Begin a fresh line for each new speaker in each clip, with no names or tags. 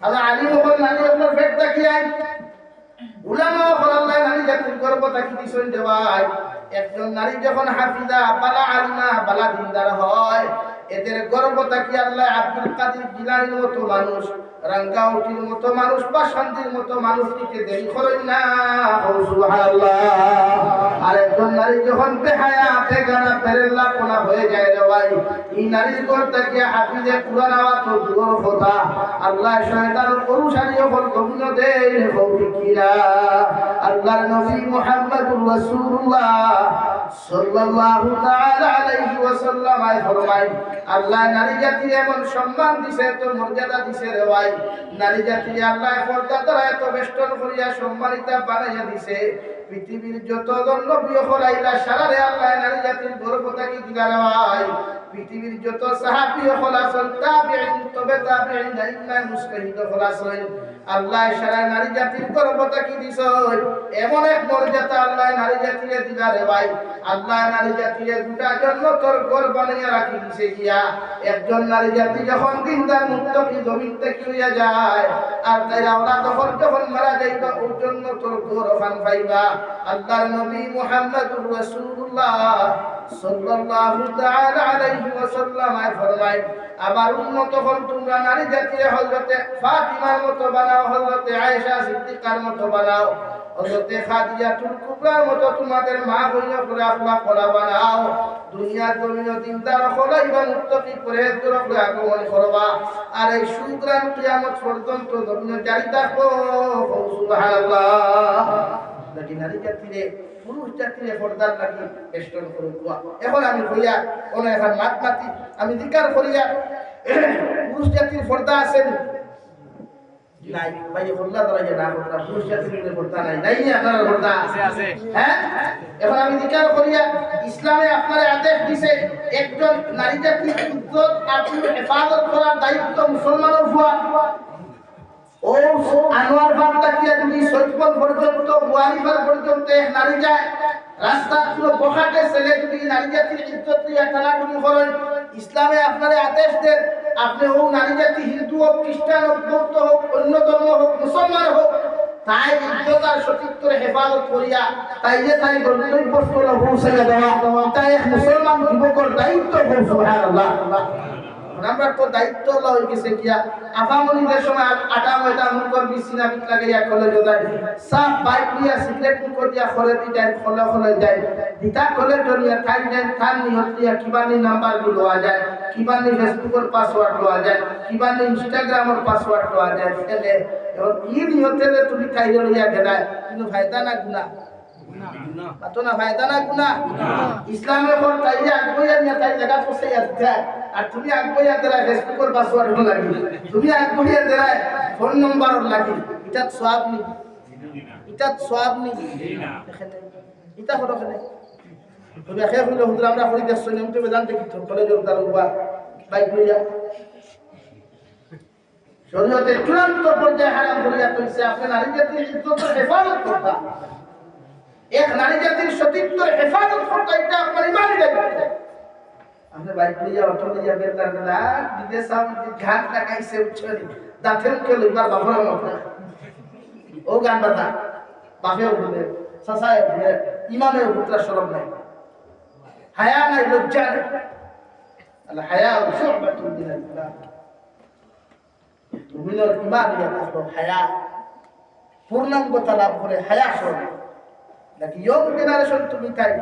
খালা আলিম হল নানি আপনার পেট তাকিয়াই উলামা হল আল্লাহ নারী জাতির গর্ব তাকি দিছেন দেওয়াই একজন নারী যখন হাফিজা, বালা আলিমা, বালা দিনদার হয় এদের গর্ব তাকি আল্লাহ আব্দুল কাদের জিলানির মতো মানুষ রাঙ্গাউটির মতো মানুষ বা শান্তির মতো মানুষ দিতে দেরি করেন না। আর একজন নারী যখন বেহায়া বেগানা পেরেল্লা কোনা হয়ে যায় রে ভাই এই নারীর ঘর থেকে হাফিজে কুরআন আওয়াজ তো দূর কথা আল্লাহ শয়তান অনুসারীও বল গম্য দেন ভৌতিকিরা আল্লাহর নবী মুহাম্মদুর রাসূলুল্লাহ সাল্লাল্লাহু তাআলা আলাইহি ওয়াসাল্লাম আয় ফরমায়, আল্লাহ নারী জাতির এমন সম্মান দিছে, এত মর্যাদা দিছে রে ভাই। নারী জাতির আল্লাহ পর্দা এত বেষ্টন করিয়া সম্মানিতা বানাইয়া দিছে। পৃথিবীর যত নবী হলাইলা সারা রে আল্লাহ নারী জাতির গর্বতা দিলা রে ভাই? পৃথিবীর যত সাহাবী হলাসন তাবিঈন, তবে তাবিঈন ইমাম মুস্তাহিদ হলাসন আল্লাহ সারা নারী জাতির গর্বতা কি এমন এক মর্যাদা আল্লাহ নারী জাতিরে রে ভাই। আল্লাহ নারী জন্ম তোর বানাইয়া রাখি দিছে গিয়া। একজন নারী জাতি যখন জমিন থেকে হইয়া যায়, আর ওরা তখন যখন মারা যাইবা, ওর জন্য তোর ওখান পাইবা। আল্লাহর নবী মুহাম্মদুর রাসূলুল্লাহ সাল্লাল্লাহু তাআলা আলাইহি ওয়াসাল্লাম ফরমায়, আমার উম্মত হল তোমরা নারী জাতির হযরতে ফাতিমার মতো বানাও হযরতে আয়েশা সিদ্দিকার মতো বানাও। হযরতে খাদিজাতুল কুবরার মতো তোমাদের মা বোন করে আখলাক করা বানাও। দুনিয়ার জমিন দিনদার হলো এবং মুত্তাকি পরহেজগার করে আগমন করবা। আর এই সুগ্রাম কিয়ামত পর্যন্ত জমিন জারি থাকব। সুবহানাল্লাহ। নাকি নারী জাতিরে করে আমি হইয়া পুরুষ জাতির পর্দা আছেন নাই ভাই ধরা না মধ্যে নাই। নাই আপনার
আছে আছে।
হ্যাঁ? এখন আমি দিকার করিয়া ইসলামে আপনার আদেশ দিছে একজন নারী জাতির ইজ্জত আপনি হেফাজত করার দায়িত্ব মুসলমানের হওয়া ও আনোয়ার বার্তা কি তুমি সৈকত পর্যন্ত বুয়ারিফার পর্যন্ত নারী যায়, রাস্তা পুরো বখাটে, ছেলে তুমি নারী জাতির ইজ্জত নিয়ে টানাটুনি করেন ইসলামে আপনারে আদেশ দেন, আপনি ও নারী জাতি হিন্দু হোক, খ্রিস্টান হোক, বৌদ্ধ হোক, অন্য ধর্ম হোক, মুসলমান হোক, তাই ইজ্জত আর হেফাজত করিয়া, তাই যে তাই গন্তব্য স্থল দেওয়া তাই মুসলমান যুবকর দায়িত্ব সুবহানাল্লাহ। আমরা তো দায়িত্ব লই গেছে কিয়া আপামনিদের সময় আটা ময়দা মুখর বিছিনা বিট লাগাইয়া কলেজ যায় সাপ বাইক নিয়া সিগারেট মুখর দিয়া খলে দি যায় খলে খলে যায় দিতা কলেজ নিয়া ঠাই যায় থান নিহত দিয়া কিবানি নাম্বার লওয়া যায়। কিবানি ফেসবুকের পাসওয়ার্ড লওয়া যায়। কিবানি ইনস্টাগ্রামের পাসওয়ার্ড লওয়া যায়। এলে এখন ই নিহতে তুমি কাইরে লইয়া গেলায় কিন্তু ফায়দা না গুনা না ফায়দা না গুনা ইসলামের পর তাই যে আগ্রহ নিয়ে তাই জায়গা বসে যাচ্ছে আর তুমি আগ্রহ দেয় ফেসবুকের পাসওয়ার্ড হল লাগি তুমি আগ্রহ দেয় ফোন নম্বর লাগি এটা সব নি? এটা সব নি? এটা হলো কেন তুমি একে হইলে হুজুর আমরা করি দেখছ নিয়ম তুমি জানতে কি তো কলেজের তার উপর বাইক লইয়া শরীয়তে চূড়ান্ত পর্যায়ে হারাম করিয়া তুলছে আপনি নারী জাতির ইজ্জতের হেফাজত করতা এক নারী জাতির সতীত্বের হেফাজত করতে এটা আপনার ইমানই দায়িত্ব। আপনি বাইক নিয়ে অটো নিয়ে করবেন না বিদেশ আমি ঘাট লাগাইছে উচ্ছরি দাঁতের কে লইবার বাবার ও গান বাতা বাপে উঠবে সাসায় উঠবে ইমামে উঠতে সরব নাই। হায়া নাই, লজ্জা নাই। আল হায়া শুবাতুন মিনাল ইমান মুমিনের ইমান ইয়া হায়া। পূর্ণাঙ্গতা লাভ করে হায়া সরব নাকি ইয়ং জেনারেশন তুমি তাই?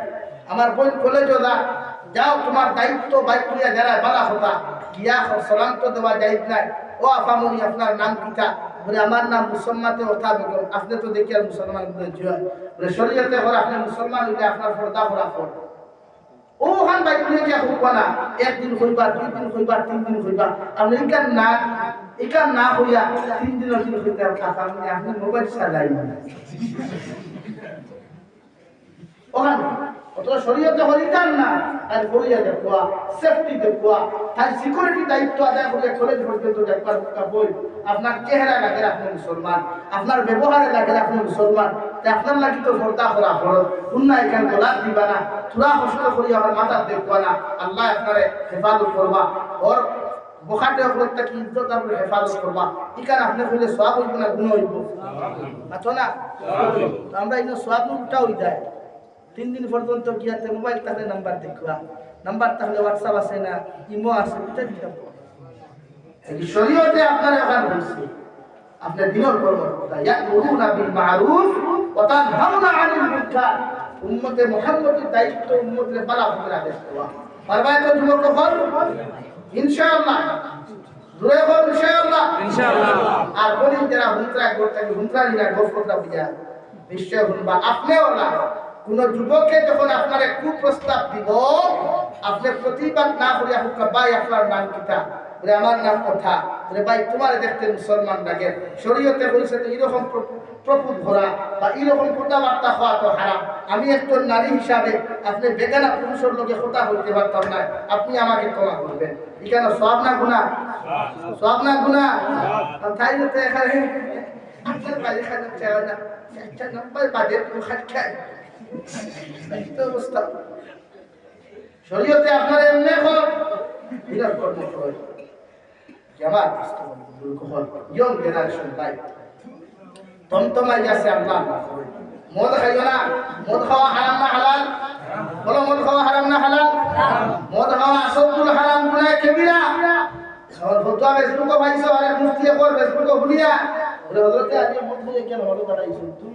আমার বোন কলেজ যা যাও, তোমার দায়িত্ব বাইক নিয়ে যারা বালা হতা গিয়া সালাম তো দেওয়া যাই নাই। ও আফামনি আপনার নাম কিতা বলে, আমার নাম মুসলমানতে ওঠা বেগম আপনি তো দেখি আর মুসলমান বলে জয় বলে, শরীয়তে হর আপনি মুসলমান হইলে আপনার পর্দা করা পড় ও হান বাইক নিয়ে যা হইবা না। একদিন হইবা, দুই দিন হইবা, তিন দিন হইবা। আপনি ইকান না ইকান না হইয়া তিন দিনের দিন হইতে আপনি আপনি মোবাইল চালাই ওখান অত শরীয়তে হরিকান না আর বলিয়া দেখুয়া সেফটি দেখুয়া তার সিকিউরিটি দায়িত্ব আদায় করে কলেজ পর্যন্ত দেখবার বই, আপনার চেহারা লাগে আপনি মুসলমান, আপনার ব্যবহারে লাগে আপনি মুসলমান আপনার লাগি তো করা এখানে গোলাপ দিবা না, চূড়া কষ্ট করি আমার মাথা দেখবা না, আল্লাহ আপনারে হেফাজত করবা। ওর বখাটে অগ্রতা কি ইজ্জত হেফাজত করবা। ইকান আপনি কইলে সওয়াব হইব না, গুণ হইব। আচ্ছা না? আমরা এই সওয়াব উল্টা হই যায় তিন দিন পর্যন্ত গিয়াতে মোবাইল তাহলে নাম্বার দেখবা। নাম্বার তাহলে হোয়াটসঅ্যাপ আছে না ইমো আছে এই শরীয়তে আপনার হইছে আপনার দিনের কর্মকর্তা ইয়াকুলুনা বিল মারুফ ওয়া তানহাউনা আনিল মুনকার। উম্মতে মুহাম্মদের দায়িত্ব উম্মতের বালা করে আদেশ দেওয়া পারবা তো যুবক হল ইনশাআল্লাহ। জোরে বল ইনশাআল্লাহ।
ইনশাআল্লাহ।
আর বলি যারা হুন্ত্রা করতে হুন্ত্রা নিরা গফরটা বুঝা নিশ্চয় শুনবা আপনিও না। কোন যুবকে যখন আপনার কুপ্রস্তাব দিব আপনি প্রতিবাদ না করিয়া হুক ভাই আপনার নাম কিতা? বলে আমার নাম কথা বলে ভাই তোমার দেখতে মুসলমান লাগে। শরীয়তে বলছে তো এরকম প্র- প্রপুত ভরা বা এরকম কথাবার্তা হওয়া তো হারাম। আমি একজন নারী হিসাবে আপনি বেগানা পুরুষের লোকে কথা হইতে পারতাম না। আপনি আমাকে ক্ষমা করবেন। এখানে সব না গুণা সব না গুণা তাই এখানে আপনার বাড়ি খানা একটা নম্বর খাচ্ছেন এই তো অবস্থা। শরীয়তে আপনার এমনি হল বিরাট কর্ম হয় জামাত না, মদ খাওয়া হারাম না হালাল? বলো, মদ খাওয়া হারাম না হালাল? মদ খাওয়া আসল হারাম গুনাহ কবিরা আমার ফটোয়া ফেসবুকে পাইছো আর মুফতি কর ফেসবুকে ভুলিয়া। বলে, হজরতে আজ মদ খাইয়ে কেন ভালো কাটাইছো তুমি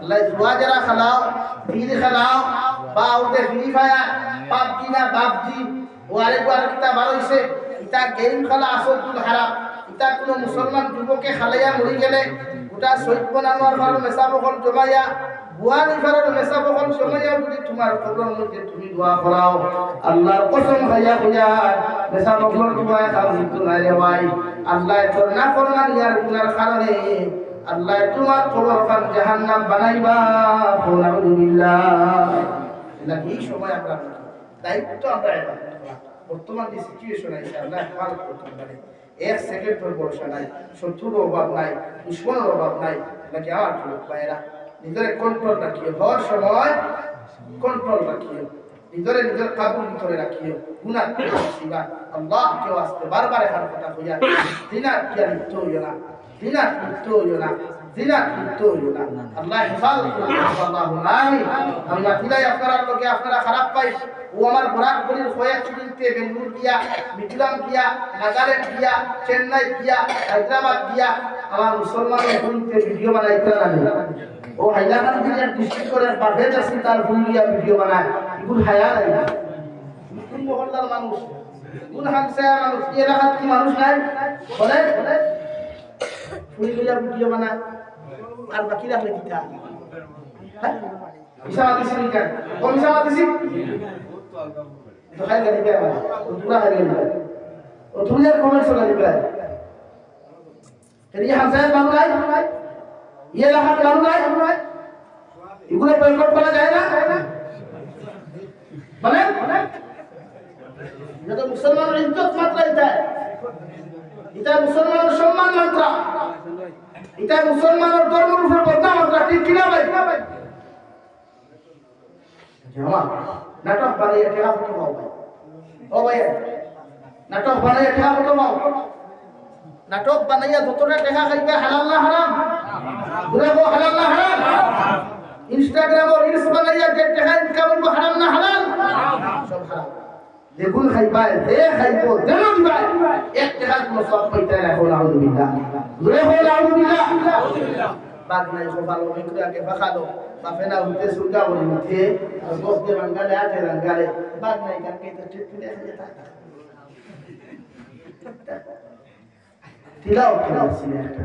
আল্লাহ জুয়া যারা খেলাও বীর খেলাও, বা ওদের ফ্রি ফায়ার পাবজি না বাপজি ও আরেকবার কিতা বার হইছে ইটা গেম খেলা আসল হারাম ইটা কোনো মুসলমান যুবকে খালাইয়া মরি গেলে, গোটা শহীদ বনানোর ফার মেসা বকল জমাইয়া বুয়ানি ফারের মেসা বকল জমাইয়া যদি তোমার কবরের মধ্যে তুমি দোয়া করাও আল্লাহর কসম খাইয়া কইয়া মেসা বকল দোয়া খাও কিন্তু না রে ভাই। আল্লাহ না ফরমান ইয়ার গুনার কারণে আল্লাহ তোমার খান জাহান্নাম বানাইবা নাকি এই সময় আমরা দায়িত্ব আমরা এবার বর্তমান যে সিচুয়েশন আছে, আল্লাহ হেফাজত করতে পারে। এক সেকেন্ডের ভরসা নাই, শত্রুর অভাব নাই, দুশ্মনের অভাব নাই, নাকি আমার যুবক ভাইয়েরা? নিজের কন্ট্রোল রাখিও। হওয়ার সময় কন্ট্রোল রাখিও। নিজের নিজের কাবুল ভিতরে রাখিও। গুনাহ শিবা আল্লাহ কেউ আসতে বারবার এখানে কথা কইয়া দিনার কি আর লিপ্ত হইও না? দিনার লিপ্ত হইও না? দিনার লিপ্ত হইও না? আল্লাহ হেফাজত করুন আল্লাহ আমিন আমি মাতিলাই আপনারা লোকে আপনারা খারাপ পাই ও আমার বরাক বলির হয়ে চুরিতে বেঙ্গুর গিয়া, মিজোরাম গিয়া, নাগাল্যান্ড গিয়া, চেন্নাই গিয়া, হায়দ্রাবাদ গিয়া, আমার মুসলমানের বলিতে ভিডিও বানাইতে না ও হাইলাকান্দি করে বাফেট আছে ভিডিও বানায়। এগুলো হায়া নাই? কোন মহল্লার মানুষ? কোন হামসায়া মানুষ? এই এলাকার কি মানুষ নাই? বলে? বলে ফুল গিয়া ভিডিও বানায়। আর বাকি রাখলে কি তা হ্যাঁ? ইসা মাতিছি নিকা কোন ইসা মাতিছি তো খাই গাড়ি পায় মানে ও পুরা খাই গাড়ি পায় ও দুনিয়ার কমেন্টস গাড়ি পায় এই হামসায়া মানুষ নাই? ये এলাকার কারণ নাই? এগুলো বয়কট করা যায় না? মানে এটা মুসলমানের ইজ্জত মাত্রা, এটা। এটা মুসলমানের সম্মান মাত্রা। এটা মুসলমানের ধর্মের উপর বদনাম মাত্রা, ঠিক কিনা ভাই? নাটক বানাইয়া ঠেকা হতো ভাই। ও ভাই নাটক বানাইয়া ঠেকা হতো পাও। নাটক বানাইয়া যতটা টেকা খাইবে, হালাল না হারাম? না হারাম? ইনস্টাগ্রাম ও রিলস বানাইয়া যে টেকা ইনকাম করব হারাম না হালাল? সব হারাম। দেখুন খাইবাই দে খাইব দেন দিবাই এক টাকার কোনো সব পাইতে না হল আউযুবিল্লাহ ঘুরে হল আউযুবিল্লাহ বাদ নাই সব ভালো মিকুরে আগে বাখালো বাপে না উঠতে সুরগা বলি উঠে, আর বস দিয়ে বাঙ্গালে, আটে বাঙ্গালে। বাদ নাই কাকে তো ঠিক ঠিক দেখা যেতা। তিলাও করেছিল একটা।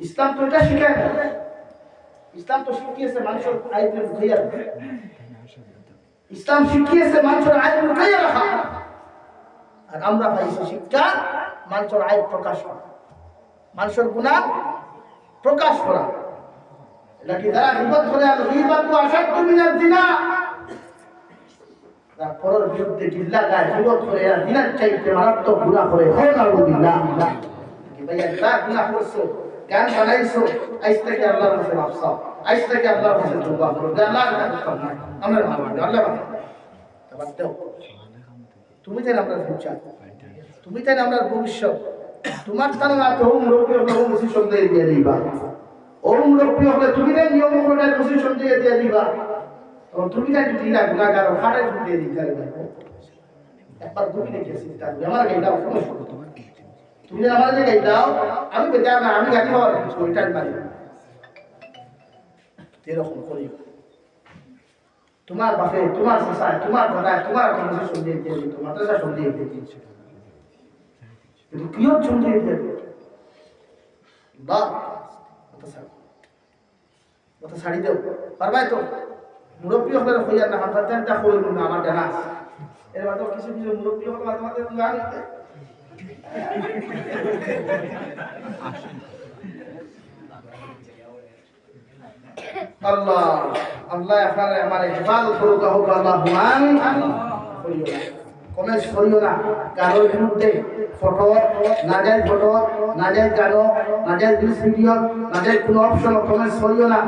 ইসলাম তো এটা শিখায় না। ইসলাম তো শিখিয়েছে মানুষের আইনের রাখা। ইসলাম শিখিয়েছে মানুষের আইন ঢুকাইয়া রাখা। আর আমরা পাইছি শিক্ষা, মানুষের আইন প্রকাশ করা। মানুষের গুণা প্রকাশ করা। এটা কি যারা বিপদ করে আর বিপদ তো আসার তুমি না দিনা তারপরের বিরুদ্ধে গিল্লা গায়ে বিপদ করে এরা দিনার চাইতে মারাত্মক গুণা করে। ভাইয়া গুণা গান বানাইছো, আজ থেকে আল্লাহর কাছে মাফসাও আজ থেকে আল্লাহর কাছে তওবা করো যে তওবা আমরা মাফ আল্লাহ তুমি তাই আমরা ফিউচার তুমি তাই আমরা ভবিষ্যৎ। তোমার স্থানে না তো মুরব্বী হলে ও পজিশন দিয়ে দিয়ে দিবা। ও মুরব্বী হলে তুমি তাই নিয়ম করে পজিশন দিয়ে দিয়ে দিবা। তুমি তাই না গুণাগার খাটাই দিয়ে দিতে পারবে একবার তুমি দেখেছি তার আমার কোনো সমস্যা নেই। তুমি যদি আমার জায়গায় দাও, আমি বেচার না আমি গাড়ি হওয়ার ওইটাই পারি। এরকম করি তোমার বাপে, তোমার শাসায় তোমার দাদায় তোমার কোনো সন্দেহ দিয়ে দিত মাদ্রাসা সন্দেহ দিয়ে দিয়েছে। কিন্তু কিয়র সন্দেহ দিয়ে দিত বা ছাড়। কথা দেও। পারবাই তো? মুরব্বী হলে হইয়া না হামটা তেনটা হইল না, আমার জানা আছে। এর মাঝে কিছু কিছু মুরব্বী হলে মাঝে মাঝে গান আল্লাহ আল্লাহ আপনার করুক হোক আল্লাহ করিও না কারোর বিরুদ্ধে ফটো নাজাইজ ফটো নাজাইজ গানো নাজাইজ ভিডিও নাজাইজ কোনো অপশন কমেন্টস করিও না।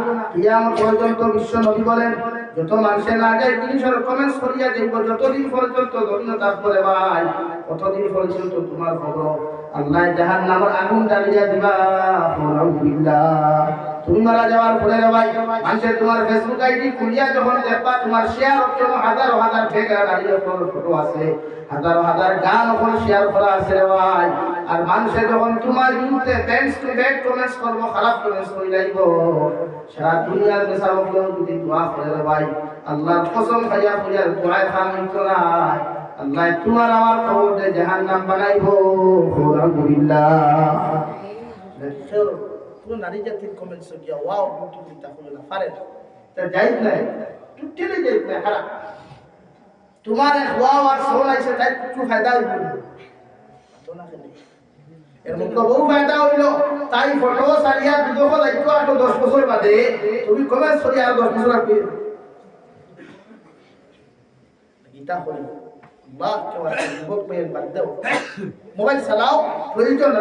পর্যন্ত বিশ্ব নবী বলেন যত মানুষে না যায়, জিনিসের রকমের সরিয়া দেখব যতদিন পর্যন্ত ধন্য তারপরে ভাই কতদিন পর্যন্ত তোমার খবর আল্লাহ জাহান নামের আগুন জ্বালিয়া দিবা তুমি মারা যাওয়ার পরে রে ভাই মানুষের তোমার ফেসবুক আইডি খুলিয়া যখন দেখবা তোমার শেয়ার জন্য হাজার হাজার ফেকা দাঁড়িয়ে ফটো আছে। হাজার হাজার গান ওখানে শেয়ার করা আছে রে ভাই। আর মানুষে যখন তোমার বিরুদ্ধে ব্যান্স টু ব্যাড কমেন্টস করব খারাপ কমেন্টস করে যাইব। সারা দুনিয়ার বেসাবক যদি দোয়া করে রে ভাই আল্লাহর কসম খাইয়া খুলিয়া দোয়ায় খান না আল্লাহ তোমার আমার খবর জাহান্নাম বানাইবো। আলহামদুলিল্লাহ। পুরো নারী জাতির কমেন্টস গিয়া ওয়াও কিন্তু চিন্তা করে না পারে না। তা যাই নাই। টুটেলে যাই না হারা তোমার এক ওয়াও আর সোল আইছে তাই কিছু ফায়দা হইব না। তো না খেলে। এর মধ্যে বহু ফায়দা হইল। তাই ফটো সারিয়া দুদক দায়িত্ব আটো দশ বছর বাদে তুমি কমেন্টস করি আর দশ বছর রাখবে। গীতা করি আল্লাহ যুবক বাদ দাও। মোবাইল চালাও প্রয়োজন না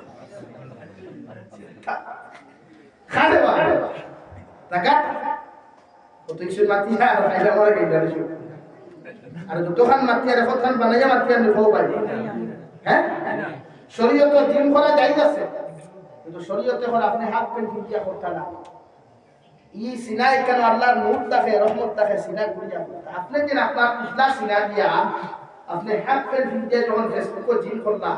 খাদে বা। টাকা কত কিছু মাতিয়া হ্যাঁ, আর খাইলা মরে খাইলা দিছো আর যতখান হ্যাঁ? আছে। কিন্তু শরীয়তে আপনি হাত পেন ফুটিয়া করতে না। ই সিনাই কেন আল্লাহর নূর থাকে রহমত থাকে সিনা ঘুরিয়া করতে? আপনি যে আপনার পিছলা সিনা দিয়া আপনি হাত পেন ফুটিয়া যখন ফেসবুকে জিম করলা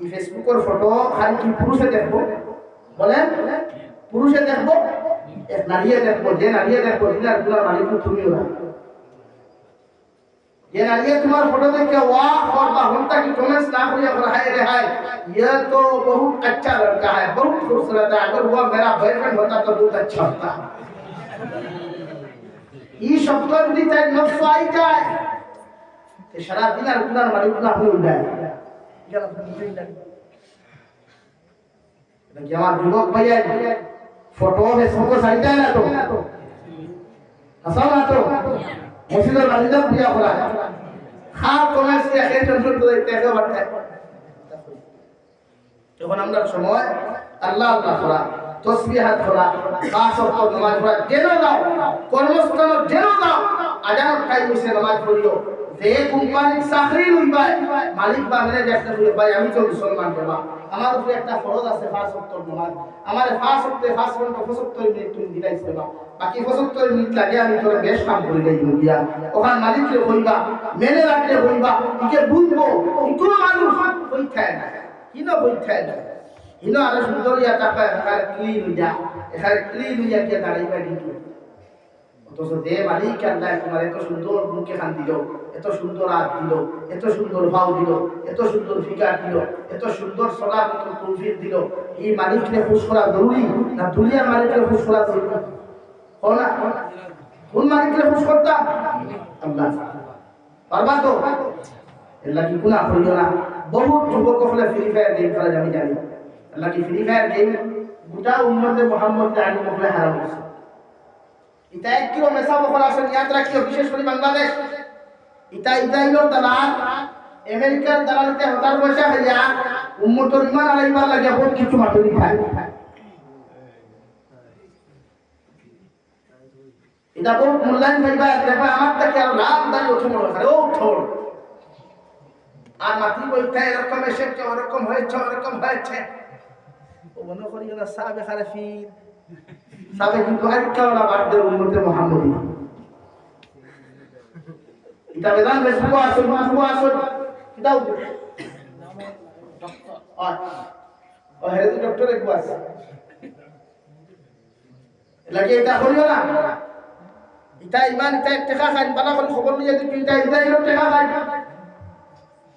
এই ফেসবুকের ফটো আর কি পুরুষে দেখব? বলেন পুরুষে দেখবো এক নারীয়ে দেখবো যে নারীয়ে দেখবো দিনার গুলার মালিক তুমিও না ये नारिये तुम्हारा फोटो देख के वाह और बाहुलता की कमेंट्स ना हुई और हाय रे हाय ये तो बहुत अच्छा लड़का है बहुत खूबसूरत है अगर वो मेरा बॉयफ्रेंड होता तो बहुत अच्छा होता ये शब्द যদি তাই নফস আই যায় তে সারা দিন আর গুনার মালিক না হয়ে যায় এটা কি আমার যুবক ভাইয়া ফটো ফেসবুকে সাইড যায় না তো হাসাও না তো মসজিদের মালিকরা পূজা করা খাপ কমেন্স দিয়ে খেয়ে টেনশন তো দেখতে একে বাড়তে যখন আমরা সময় আল্লাহ আল্লাহ করা তসবিহাত করা পাঁচ অক্ট নামাজ পড়া যেন দাও কর্মস্থান যেন দাও আজানত টাইম মিশে নামাজ পড়িও যে কোম্পানির চাকরি লইবাই মালিক বা ম্যানেজার দেখতে ভাই, আমি তো মুসলমান, বাবা। আমার উপরে একটা ফরজ আছে পাঁচ অক্ট নামাজ। আমার পাঁচ অক্টে পাঁচ ঘণ্টা পঁচাত্তর মিনিট তুমি দিলাইছে বা বাকি পঁচাত্তর মিনিট লাগে আমি তোর বেশ কাম করে যাই গিয়া ওখান মালিককে হইবা রাখলে হইবা ইকে বুঝব কোনো মানুষ হইথায় না কিনো হইথায় না ইনো আরও সুন্দর ইয়া টাকা, এখানে ক্লিন হইয়া, এখানে ক্লিন হইয়া কে দাঁড়াইবা, কিন্তু? অথচ দে মালিক আল্লাহ তোমার এত সুন্দর মুখে খান দিল, এত সুন্দর হাত দিল, এত সুন্দর ভাও দিল, এত সুন্দর ফিকার দিল, এত সুন্দর সলার মতো তৌফিক দিল। এই মালিককে খুশ করা জরুরি না দুনিয়ার মালিককে খুশ করা জরুরি? না? কোন মালিককে খুশ করতাম? আল্লাহ। পারবা তো? এল্লা কি গুনাহ করিও না? বহুত যুবক হলে ফ্রি ফায়ার গেম খেলা, আমি জানি। আল্লাহ কি ফ্রি ফায়ার গেম গোটা উম্মতে মোহাম্মদ আলী মহলে হারাম হয়েছে। ইটা এক মেসা বকল রাখিও বিশেষ করে বাংলাদেশ। ইটা হইল দালাল আমেরিকার দালালিতে হাজার পয়সা হইয়া উম্মতর ইমান আলাইবার লাগে, বহুত কিছু মাতুরি খায় এটা বহুত মূল্যায়ন পাইবা দেখবা আমার থেকে আর লাভ দাঁড়িয়ে উঠে মনে হয় ও আর মাতৃ বলতে এরকম এসেছে ওরকম হয়েছে ওরকম হয়েছে ও মনে করি না সাবে সাবে কিন্তু আরেকটা ওরা বাড়তে উন্নতে মোহাম্মদী। এটা বেদান বেসবুক আসল মাসবুক আসল কিতাও ও হেরেদি ডক্টর একটু আছে। লাগে এটা করিও না? এটা ইমান, এটা টেকা খাই বালা করে খবর নিয়ে যদি এটা এটা এলো টেকা খাই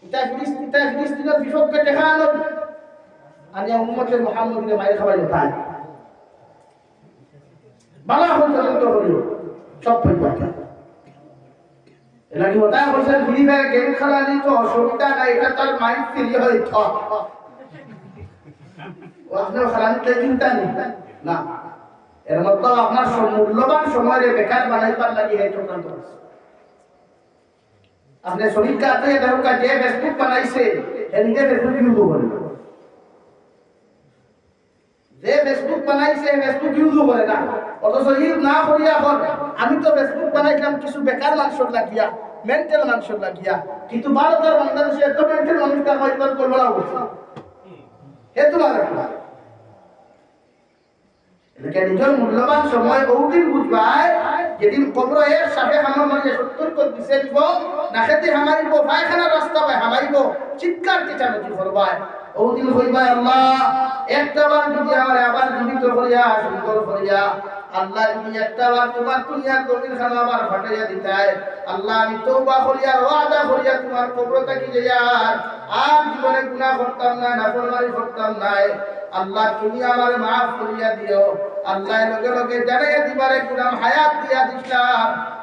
এটা ফিলিস এটা ফিলিস্তিনের বিপক্ষে টেকা আনো আনিয়া উম্মতের মোহাম্মদের মায়ের খাবার পায় বালা হল তদন্ত করিও। সব পরিবার এটা কি ওটা ফ্রি ফায়ার গেম খেলা নিয়ে তো অসুবিধা এটা তার মাইন্ড ফ্রি আপনার চিন্তা নেই? না। এর আপনার মূল্যবান সময় বেকার বানাইবার লাগি এই চক্রান্ত আপনি শরীর দেখো যে ফেসবুক বানাইছে নিজে ফেসবুক করে যে ফেসবুক বানাইছে ফেসবুক ইউজ করে না। অথচ ইউজ না করিয়া এখন আমি তো ফেসবুক বানাইলাম, কিছু বেকার মানুষের লাগিয়া মেন্টাল মানুষের লাগিয়া। কিন্তু ভারতের বাংলাদেশে এত মেন্টাল মানুষটা হয়তো করব না হে তোমার নিজের মূল্যবান সময় বহুদিন বুঝবাই যেদিন কবর এর সাথে আমার মানে সত্তর কর দিছে দিব না খেতে হামারিব পায়খানা রাস্তা পায় হামারিব, চিৎকার চেঁচামেচি করবায়। বহুদিন হইবাই আল্লাহ, একটা বার যদি আমার আবার জীবিত করিয়া সুন্দর করিয়া আল্লাহ যদি একটা বার তোমার দুনিয়ার জমিন খানা আবার ফাটাইয়া দিতায় আল্লাহ, আমি তৌবা করিয়া ওয়াদা করিয়া তোমার কবর থাকি যাইয়ার আর? জীবনে গুনাহ করতাম না, নাফরমানি করতাম নাই আল্লাহ, তুমি আমার মাফ করিয়া দিও। আল্লাহ, লগে লগে জানাইয়া দিবারে গুনাম হায়াত দিয়া দিছিলাম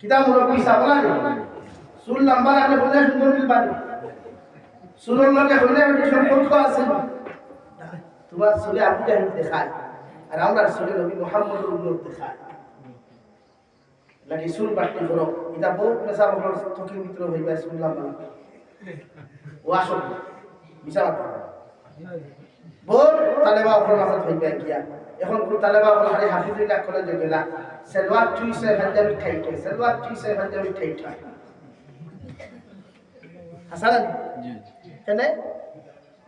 কিতা মুরব্বী সাবলা চুল লম্বা রাখলে খুঁজে সুন্দর মিল পারে চুলের লগে খুঁজে বেটি সম্পর্ক আছে। তোমার চুলে আবু জাহিদ দেখায় আর আমরা চুলে নবী মোহাম্মদ উল্লোক দেখায়। লাগি চুল বাটি করো এটা বহুত পেশার হল থকি মিত্র হইবা শুনলাম না ও আসো বিচার বহুত তালেবা মাথা হইবা গিয়া এখন কোন তালেবা ওপর হারে হাফিজুল্লাহ কলেজে গেলা সেলওয়ার চুইছে পাঞ্জাবি ঠাইটে সেলওয়ার চুইছে পাঞ্জাবি ঠাইটা হাসান কেনে?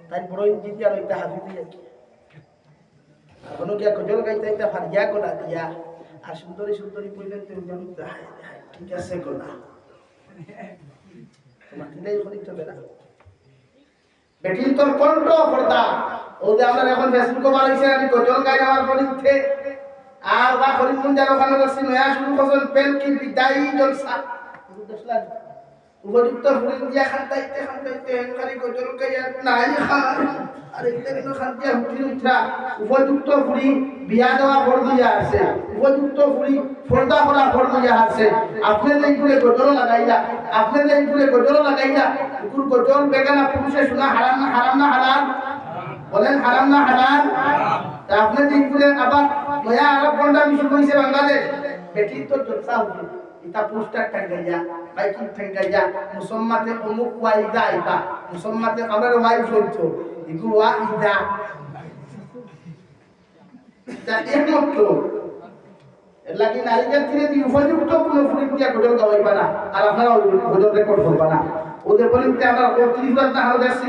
তাই বড় ইঞ্জিনিয়ার হইতা হাফিজুল্লাহ এখনও গিয়া কজল গাইতে একটা ফারিয়া কোলা দিয়া আর সুন্দরী সুন্দরী কইলেন তুমি হায়, হায়, ঠিক আছে কোলা তোমার দিলেই হবে না বেটির তোর কণ্ঠ পর্দা ও যে আমরা এখন ফেসবুকে বানাইছে আমি গজল গাই আমার পরিতে আর বা করিমগঞ্জ যার ওখানে বসছি নয়া শুরু করছেন পেল কি বিদায়ী জলসা? উপযুক্ত ফুলিন দিয়া খান্তাইতে খান্তাইতে খালি গজল আর নাই খান আর একটা কিন্তু খান্তিয়া হুটি উঠা। উপযুক্ত ফুলি বিয়া দেওয়া ফর দিয়া আছে। উপযুক্ত ফুলি ফর্দা করা ফর দিয়া আছে। আপনি যে এইগুলো গজল লাগাইলা আপনি যে এইগুলো গজল লাগাইলা কুকুর গজল, বেগানা পুরুষে শোনা, হারাম না হারাম না, হালাল। বলেন, হারাম না তা আপনি যে এইগুলো আবার নয়া আরব গন্ডা মিশু কইছে বাংলাদেশ বেটির তো জলসা হবে এটা পোস্টার টাঙ্গাইয়া বাইকিং টাঙ্গাইয়া মুসম্মাতে অমুক ওয়াইদা এটা মুসম্মাতে আমার ওয়াইফ চলছো ইগু ওয়া ইদা। তা একমাত্র লাগি নারী জাতিরে দি উপযুক্ত কোনো না, আর আপনারা ওদের বলিতে আমরা তিরিশবার না হাল দেখছি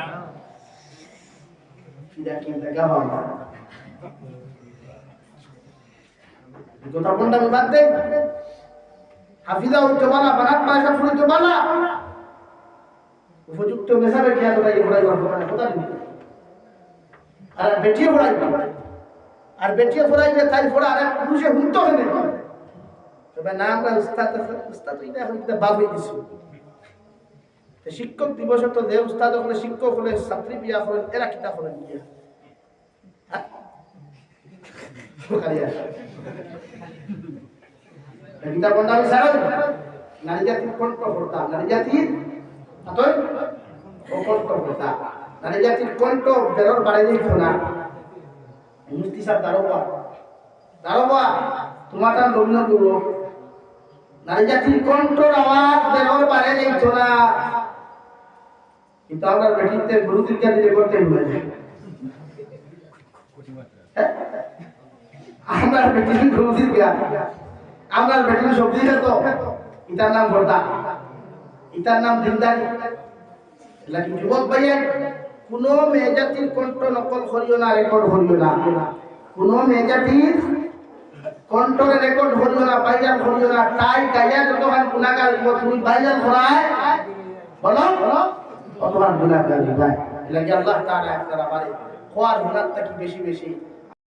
দেখা হয় গোটা কোনটা বাদ দেন হাফিজা বালা বানাত পয়সা ফুড়িতে বালা উপযুক্ত মেসাবে খেয়া তোরা এই পড়াই করব কোথা আর বেটিয়ে পড়াই আর বেটিয়ে পড়াই যে তাই পড়া আর পুরুষে হুনতো হবে তবে না, আমরা উস্তাদ উস্তাদ এটা হইতে বাপ হয়ে গেছি। শিক্ষক দিবস তো দে উস্তাদ হলে শিক্ষক হলে ছাত্রী বিয়া হলেন এরা কিতা হলেন গিয়া কণ্ঠ ভর্তা নারী জাতির কণ্ঠ ভর্তা নারী জাতির কণ্ঠ বেরোর বাড়ি দিত না মুস্তি সাহেব দারোবা দারোবা তোমার তার লগ্ন নারী জাতির কণ্ঠর আওয়াজ বেরোর বাড়ি দিত না কিন্তু আমরা বেটিতে গুরু দীর্ঘা দিলে করতে ভুলে যাই হ্যাঁ? আমরা বেটির গুরু দীর্ঘা আমরা বেটির সবজি খেত ইতার নাম ভর্তা ইতার নাম দিনদারি লাগি যুবক ভাইয়া কোন মেজাতির কণ্ঠ নকল করিও না রেকর্ড করিও না। কোন মেজাতির কণ্ঠরে রেকর্ড করিও না ভাইরাল করিও না। তাই গাইয়া যতক্ষণ গুণাগার তুমি ভাইরাল করায় বলো। অতক্ষণ গুণাগার ভাই লাগি আল্লাহ তারা আপনারা আমারে খোয়ার গুণার থেকে বেশি বেশি